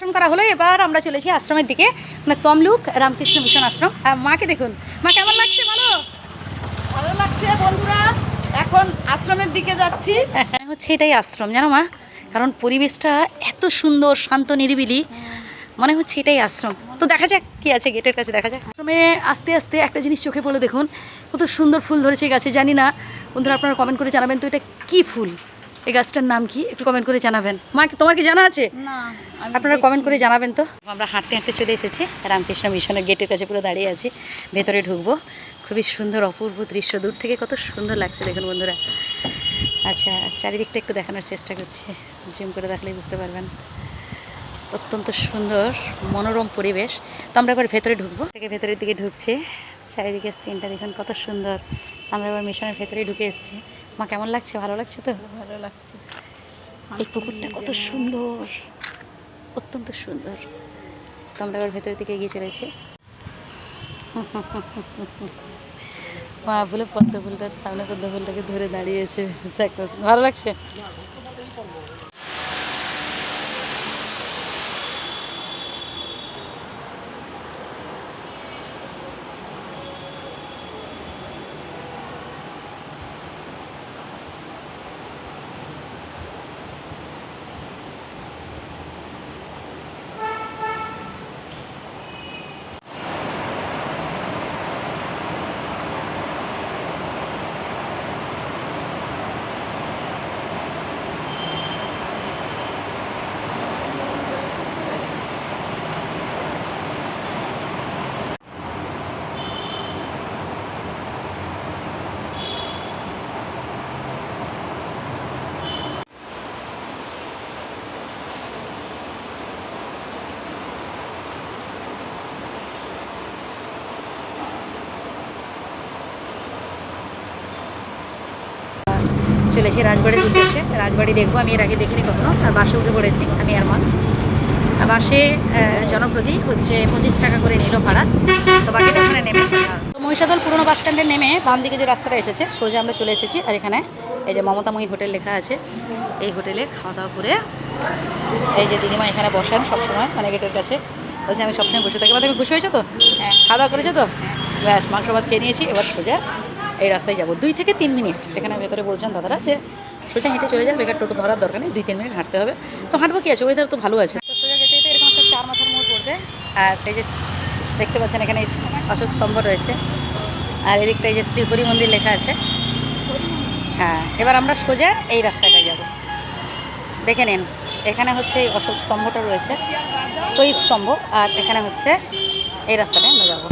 আশ্রম করা হলো। এবার আমরা চলেছি আশ্রমের দিকে। মানে তমলুক রামকৃষ্ণ মিশন আশ্রম। আর মাকে দেখুন। মা কেমন লাগছে বলো? ভালো লাগছে বন্ধুরা। এখন আশ্রমের দিকে যাচ্ছি। মনে হচ্ছে এটাই আশ্রম জানো মা? কারণ পরিবেশটা এত সুন্দর শান্ত নিরিবিলি। মনে হচ্ছে এটাই আশ্রম। তো দেখা যাক কি আছে গেটের কাছে দেখা যাক। আশ্রমে আস্তে আস্তে একটা জিনিস চোখে পড়ল দেখুন। কত সুন্দর ফুল ধরেছে গাছে জানি না। বন্ধুরা আপনারা কমেন্ট করে জানাবেন তো এটা কি ফুল? এই গাছটার নাম কি? একটু কমেন্ট করে জানাবেন। মা তোমার কি জানা আছে? না আপনারা কমেন্ট করে জানাবেন তো। আমরা হাঁটতে হাঁটতে চলে এসেছি। রামকৃষ্ণ মিশনের গেটের কাছে পুরো দাঁড়িয়ে আছি। ভেতরে ঢুকবো। খুবই সুন্দর অপূর্ব দৃশ্য। দূর থেকে কত সুন্দর লাগছে দেখুন বন্ধুরা। আচ্ছা চারিদিকটা একটু দেখানোর চেষ্টা করছি। জুম করে দেখলেই বুঝতে পারবেন। অত্যন্ত সুন্দর মনোরম পরিবেশ। তো আমরা এবার ভেতরে ঢুকবো। থেকে ভেতরের দিকে ঢুকছি। চারিদিকের সিনটা দেখুন কত সুন্দর। আমরা এবার মিশনের ভেতরেই ঢুকে এসেছি। মা কেমন লাগছে? ভালো লাগছে তো? ভালো লাগছে। এই পুকুরটা কত সুন্দর অত্যন্ত সুন্দর। তো আমরা এবার ভেতরের দিকে এগিয়ে চলেছি। মা ভুলে পদ্ম ফুলটার সামনে পদ্ম ফুলটাকে ধরে দাঁড়িয়েছে। ভালো লাগছে? চলেছি রাজবাড়ির উদ্দেশ্যে। রাজবাড়ি দেখব আমি এর আগে দেখিনি কখনো। আর বাসে উঠে পড়েছি আমি আর মা। আর বাসে জনপ্রতি হচ্ছে পঁচিশ টাকা করে নিল ভাড়া। তো বাকিটা ওখানে নেমে তো মহিষাদল পুরনো বাস স্ট্যান্ডে নেমে বাম দিকে যে রাস্তাটা এসেছে সোজা আমরা চলে এসেছি। আর এখানে এই যে মমতাময়ী হোটেল লেখা আছে এই হোটেলে খাওয়া দাওয়া করে এই যে দিদিমা এখানে বসেন সবসময় মানে গেটের কাছে। বলছে আমি সবসময় বসে থাকি। বা তুমি খুশি হয়েছো তো? হ্যাঁ। খাওয়া দাওয়া করেছ তো? ব্যাস মাংস ভাত খেয়ে নিয়েছি এবার সোজা এই রাস্তায় যাব। দুই থেকে তিন মিনিট। এখানে ভেতরে বলছেন দাদারা যে সোজা হেঁটে চলে যান, বেকার টোটো ধরার দরকার নেই, দুই তিন মিনিট হাঁটতে হবে। তো হাঁটবো কি আছে? ওয়েদার তো ভালো আছে। সোজা একটা চার মাথার মোড় পড়বে, আর এই যে দেখতে পাচ্ছেন এখানে অশোক স্তম্ভ রয়েছে। আর এদিকটা এই যে শ্রী হরি মন্দির লেখা আছে। হ্যাঁ এবার আমরা সোজা এই রাস্তাটা যাব। দেখে নিন, এখানে হচ্ছে এই অশোক স্তম্ভটা রয়েছে, শহীদ স্তম্ভ, আর এখানে হচ্ছে এই রাস্তাটায় আমরা যাব।